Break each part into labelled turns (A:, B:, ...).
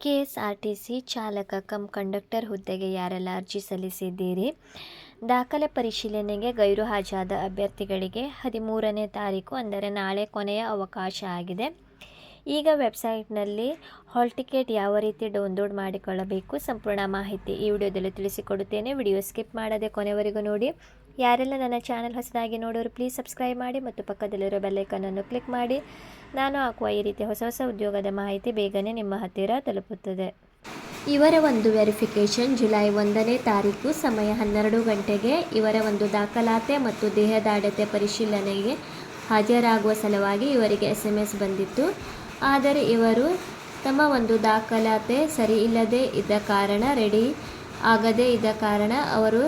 A: KSRTC ಚಾಲಕ come conductor ಹುದ್ದೆಗೆ ಯಾರೆಲ್ಲ ಅರ್ಜಿ ಸಲ್ಲಿಸಿದ್ದೀರಿ? ದಾಖಲೆ ಪರಿಶೀಲನೆಗೆ ಗೈರು ಹಾಜರಾದ ಅಭ್ಯರ್ಥಿಗಳಿಗೆ ಹದಿಮೂರನೇ ತಾರೀಕು ಅಂದರೆ ನಾಳೆ ಕೊನೆಯ ಅವಕಾಶ ಆಗಿದೆ. ಈಗ ವೆಬ್ಸೈಟ್ನಲ್ಲಿ ಹಾಲ್ ಟಿಕೆಟ್ ಯಾವ ರೀತಿ ಡೌನ್ಲೋಡ್ ಮಾಡಿಕೊಳ್ಳಬೇಕು ಸಂಪೂರ್ಣ ಮಾಹಿತಿ ಈ ವಿಡಿಯೋದಲ್ಲಿ ತಿಳಿಸಿಕೊಡುತ್ತೇನೆ. ವಿಡಿಯೋ ಸ್ಕಿಪ್ ಮಾಡದೆ ಕೊನೆವರೆಗೂ ನೋಡಿ. ಯಾರೆಲ್ಲ ನನ್ನ ಚಾನಲ್ ಹೊಸದಾಗಿ ನೋಡೋರು ಪ್ಲೀಸ್ ಸಬ್ಸ್ಕ್ರೈಬ್ ಮಾಡಿ ಮತ್ತು ಪಕ್ಕದಲ್ಲಿರೋ ಬೆಲ್ಲೈಕನನ್ನು ಕ್ಲಿಕ್ ಮಾಡಿ. ನಾನು ಹಾಕುವ ಈ ರೀತಿಯ ಹೊಸ ಹೊಸ ಉದ್ಯೋಗದ ಮಾಹಿತಿ ಬೇಗನೆ ನಿಮ್ಮ ಹತ್ತಿರ ತಲುಪುತ್ತದೆ. ಇವರ ಒಂದು ವೆರಿಫಿಕೇಷನ್ ಜುಲೈ ಒಂದನೇ ತಾರೀಕು ಸಮಯ ಹನ್ನೆರಡು ಗಂಟೆಗೆ. ಇವರ ಒಂದು ದಾಖಲಾತಿ ಮತ್ತು ದೇಹದಾಢ್ಯತೆ ಪರಿಶೀಲನೆಗೆ ಹಾಜರಾಗುವ ಸಲುವಾಗಿ ಇವರಿಗೆ ಎಸ್ ಎಂ ಎಸ್ ಬಂದಿತ್ತು. ಆದರೆ ಇವರು ತಮ್ಮ ಒಂದು ದಾಖಲಾತೆ ಸರಿ ಇಲ್ಲದೇ ಇದ್ದ ಕಾರಣ ರೆಡಿ ಆಗದೇ ಇದ್ದ ಕಾರಣ ಅವರು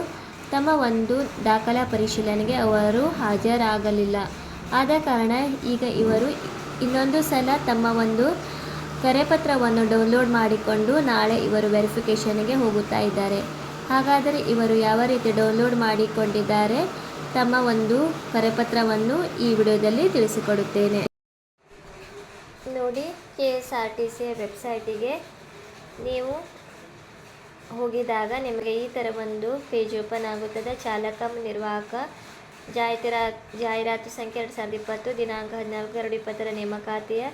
A: ತಮ್ಮ ಒಂದು ದಾಖಲಾ ಪರಿಶೀಲನೆಗೆ ಅವರು ಹಾಜರಾಗಲಿಲ್ಲ. ಆದ ಕಾರಣ ಈಗ ಇವರು ಇನ್ನೊಂದು ಸಲ ತಮ್ಮ ಒಂದು ಕರೆಪತ್ರವನ್ನು ಡೌನ್ಲೋಡ್ ಮಾಡಿಕೊಂಡು ನಾಳೆ ಇವರು ವೆರಿಫಿಕೇಷನ್ಗೆ ಹೋಗುತ್ತಾ ಇದ್ದಾರೆ. ಹಾಗಾದರೆ ಇವರು ಯಾವ ರೀತಿ ಡೌನ್ಲೋಡ್ ಮಾಡಿಕೊಂಡಿದ್ದಾರೆ ತಮ್ಮ ಒಂದು ಕರೆಪತ್ರವನ್ನು ಈ ವಿಡಿಯೋದಲ್ಲಿ ತಿಳಿಸಿಕೊಡುತ್ತೇನೆ. ನೋಡಿ, K S R T C ವೆಬ್ಸೈಟಿಗೆ ನೀವು ಹೋಗಿದಾಗ ನಿಮಗೆ ಈ ಥರ ಒಂದು ಪೇಜ್ ಓಪನ್ ಆಗುತ್ತದೆ. ಚಾಲಕ, ನಿರ್ವಾಹಕ ಜಾಹಿರಾ ಜಾಹೀರಾತು ಸಂಖ್ಯೆ ಎರಡು ಸಾವಿರದ ಇಪ್ಪತ್ತು, ದಿನಾಂಕ ಹದಿನಾಲ್ಕು, ಎರಡು ಇಪ್ಪತ್ತರ ನೇಮಕಾತಿಯ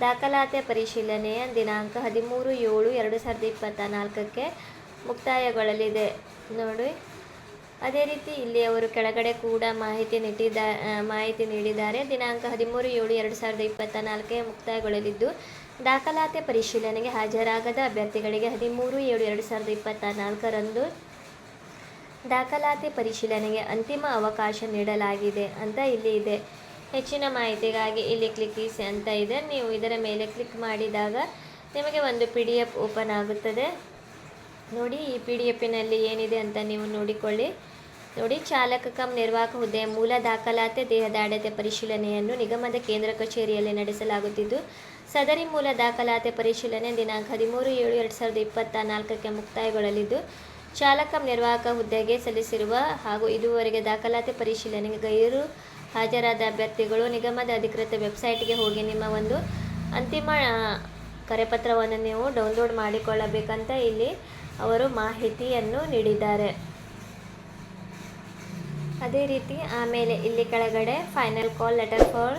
A: ದಾಖಲಾತಿಯ ಪರಿಶೀಲನೆಯ ದಿನಾಂಕ ಹದಿಮೂರು ಏಳು ಎರಡು ಸಾವಿರದ ಇಪ್ಪತ್ತ ನಾಲ್ಕಕ್ಕೆ ಮುಕ್ತಾಯಗೊಳ್ಳಲಿದೆ. ನೋಡಿ. ಅದೇ ರೀತಿ ಇಲ್ಲಿ ಅವರು ಕೆಳಗಡೆ ಕೂಡ ಮಾಹಿತಿ ನೀಡಿದ ಮಾಹಿತಿ ನೀಡಿದ್ದಾರೆ. ದಿನಾಂಕ ಹದಿಮೂರು ಏಳು ಎರಡು ಸಾವಿರದ ಇಪ್ಪತ್ತ ನಾಲ್ಕೇ ಮುಕ್ತಾಯಗೊಳ್ಳಲಿದ್ದು, ದಾಖಲಾತಿ ಪರಿಶೀಲನೆಗೆ ಹಾಜರಾಗದ ಅಭ್ಯರ್ಥಿಗಳಿಗೆ ಹದಿಮೂರು ಏಳು ಎರಡು ಸಾವಿರದ ಇಪ್ಪತ್ತ ನಾಲ್ಕರಂದು ದಾಖಲಾತಿ ಪರಿಶೀಲನೆಗೆ ಅಂತಿಮ ಅವಕಾಶ ನೀಡಲಾಗಿದೆ ಅಂತ ಇಲ್ಲಿ ಇದೆ. ಹೆಚ್ಚಿನ ಮಾಹಿತಿಗಾಗಿ ಇಲ್ಲಿ ಕ್ಲಿಕ್ಕಿಸಿ ಅಂತ ಇದೆ. ನೀವು ಇದರ ಮೇಲೆ ಕ್ಲಿಕ್ ಮಾಡಿದಾಗ ನಿಮಗೆ ಒಂದು ಪಿ ಡಿ ಎಫ್ ಓಪನ್ ಆಗುತ್ತದೆ. ನೋಡಿ, ಈ ಪಿ ಡಿ ಎಫಿನಲ್ಲಿ ಏನಿದೆ ಅಂತ ನೀವು ನೋಡಿಕೊಳ್ಳಿ. ನೋಡಿ, ಚಾಲಕ ಕಮ್ ನಿರ್ವಾಹಕ ಹುದ್ದೆಯ ಮೂಲ ದಾಖಲಾತಿ ದೇಹದಾಢ್ಯತೆ ಪರಿಶೀಲನೆಯನ್ನು ನಿಗಮದ ಕೇಂದ್ರ ಕಚೇರಿಯಲ್ಲಿ ನಡೆಸಲಾಗುತ್ತಿದ್ದು, ಸದರಿ ಮೂಲ ದಾಖಲಾತಿ ಪರಿಶೀಲನೆ ದಿನಾಂಕ ಹದಿಮೂರು ಏಳು ಎರಡು ಸಾವಿರದ ಇಪ್ಪತ್ತ ನಾಲ್ಕಕ್ಕೆ ಮುಕ್ತಾಯಗೊಳ್ಳಲಿದ್ದು, ಚಾಲಕ ನಿರ್ವಾಹಕ ಹುದ್ದೆಗೆ ಸಲ್ಲಿಸಿರುವ ಹಾಗೂ ಇದುವರೆಗೆ ದಾಖಲಾತಿ ಪರಿಶೀಲನೆಗೆ ಗೈರು ಹಾಜರಾದ ಅಭ್ಯರ್ಥಿಗಳು ನಿಗಮದ ಅಧಿಕೃತ ವೆಬ್ಸೈಟ್ಗೆ ಹೋಗಿ ನಿಮ್ಮ ಒಂದು ಅಂತಿಮ ಕರೆಪತ್ರವನ್ನು ನೀವು ಡೌನ್ಲೋಡ್ ಮಾಡಿಕೊಳ್ಳಬೇಕಂತ ಇಲ್ಲಿ ಅವರು ಮಾಹಿತಿಯನ್ನು ನೀಡಿದ್ದಾರೆ. ಅದೇ ರೀತಿ ಆಮೇಲೆ ಇಲ್ಲಿ ಕೆಳಗಡೆ final call letter for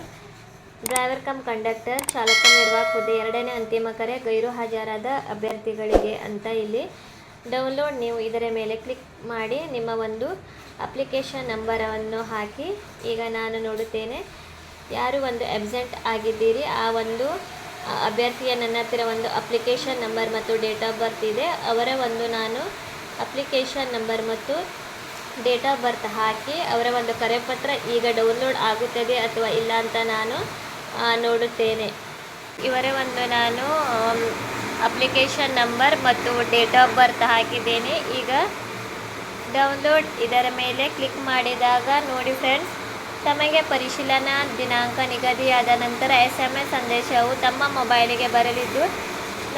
A: driver cum conductor ಚಾಲಕ ನಿರ್ವಾಹಕ ಹುದ್ದೆ ಎರಡನೇ ಅಂತಿಮ ಕರೆ ಗೈರು ಹಾಜರಾದ ಅಭ್ಯರ್ಥಿಗಳಿಗೆ ಅಂತ ಇಲ್ಲಿ ಡೌನ್ಲೋಡ್ ನೀವು ಇದರ ಮೇಲೆ ಕ್ಲಿಕ್ ಮಾಡಿ ನಿಮ್ಮ ಒಂದು ಅಪ್ಲಿಕೇಶನ್ ನಂಬರನ್ನು ಹಾಕಿ. ಈಗ ನಾನು ನೋಡುತ್ತೇನೆ, ಯಾರು ಒಂದು ಅಬ್ಸೆಂಟ್ ಆಗಿದ್ದೀರಿ? ಆ ಒಂದು ಅಭ್ಯರ್ಥಿಯ ನನ್ನ ಹತ್ತಿರ ಒಂದು ಅಪ್ಲಿಕೇಶನ್ ನಂಬರ್ ಮತ್ತು ಡೇಟ್ ಆಫ್ ಬರ್ತ್ ಇದೆ. ಅವರ ಒಂದು ನಾನು ಅಪ್ಲಿಕೇಶನ್ ನಂಬರ್ ಮತ್ತು ಡೇಟ್ ಆಫ್ ಬರ್ತ್ ಹಾಕಿ ಅವರ ಒಂದು ಕರೆಪತ್ರ ಈಗ ಡೌನ್ಲೋಡ್ ಆಗುತ್ತದೆ ಅಥವಾ ಇಲ್ಲ ಅಂತ ನಾನು ನೋಡುತ್ತೇನೆ. ಇವರ ಒಂದು ನಾನು ಅಪ್ಲಿಕೇಶನ್ ನಂಬರ್ ಮತ್ತು ಡೇಟ್ ಆಫ್ ಬರ್ತ್ ಹಾಕಿದ್ದೇನೆ. ಈಗ ಡೌನ್ಲೋಡ್ ಇದರ ಮೇಲೆ ಕ್ಲಿಕ್ ಮಾಡಿದಾಗ ನೋಡಿ ಫ್ರೆಂಡ್ಸ್ ತಮಗೆ ಪರಿಶೀಲನಾ ದಿನಾಂಕ ನಿಗದಿಯಾದ ನಂತರ ಎಸ್ ಎಂ ಎಸ್ ಸಂದೇಶವು ತಮ್ಮ ಮೊಬೈಲಿಗೆ ಬರಲಿದ್ದು,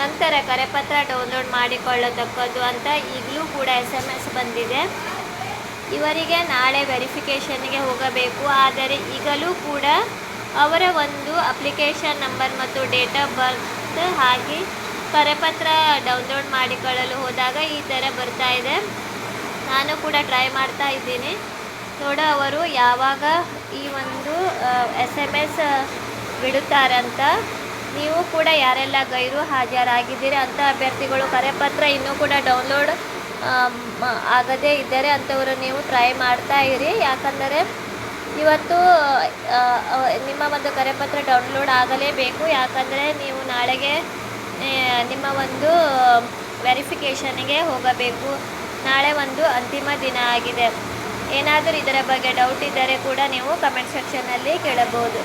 A: ನಂತರ ಕರೆಪತ್ರ ಡೌನ್ಲೋಡ್ ಮಾಡಿಕೊಳ್ಳತಕ್ಕದ್ದು ಅಂತ ಈಗಲೂ ಕೂಡ ಎಸ್ ಎಂ ಎಸ್ ಬಂದಿದೆ. ಇವರಿಗೆ ನಾಳೆ ವೆರಿಫಿಕೇಷನ್ಗೆ ಹೋಗಬೇಕು. ಆದರೆ ಈಗಲೂ ಕೂಡ ಅವರ ಒಂದು ಅಪ್ಲಿಕೇಶನ್ ನಂಬರ್ ಮತ್ತು ಡೇಟ್ ಆಫ್ ಬರ್ತ್ ಹಾಕಿ ಕರೆಪತ್ರ ಡೌನ್ಲೋಡ್ ಮಾಡಿಕೊಳ್ಳಲು ಹೋದಾಗ ಈ ಥರ ಬರ್ತಾ ಇದೆ. ನಾನು ಕೂಡ ಟ್ರೈ ಮಾಡ್ತಾ ಇದ್ದೀನಿ. ನೋಡೋ ಅವರು ಯಾವಾಗ ಈ ಒಂದು ಎಸ್ ಎಂ ಎಸ್ ಬಿಡುತ್ತಾರಂತ ನೀವು ಕೂಡ ಯಾರೆಲ್ಲ ಗೈರು ಹಾಜರಾಗಿದ್ದೀರಿ ಅಂಥ ಅಭ್ಯರ್ಥಿಗಳು ಕರೆಪತ್ರ ಇನ್ನೂ ಕೂಡ ಡೌನ್ಲೋಡ್ ಆಗದೇ ಇದ್ದರೆ ಅಂಥವರು ನೀವು ಟ್ರೈ ಮಾಡ್ತಾ ಇರಿ. ಯಾಕಂದರೆ ಇವತ್ತು ನಿಮ್ಮ ಒಂದು ಕರೆಪತ್ರ ಡೌನ್ಲೋಡ್ ಆಗಲೇಬೇಕು. ಯಾಕಂದರೆ ನೀವು ನಾಳೆಗೆ ನಿಮ್ಮ ಒಂದು ವೆರಿಫಿಕೇಷನ್ಗೆ ಹೋಗಬೇಕು. ನಾಳೆ ಒಂದು ಅಂತಿಮ ದಿನ ಆಗಿದೆ. ಏನಾದರೂ ಇದರ ಬಗ್ಗೆ ಡೌಟ್ ಇದ್ದರೆ ಕೂಡ ನೀವು ಕಮೆಂಟ್ ಸೆಕ್ಷನ್ನಲ್ಲಿ ಕೇಳಬಹುದು.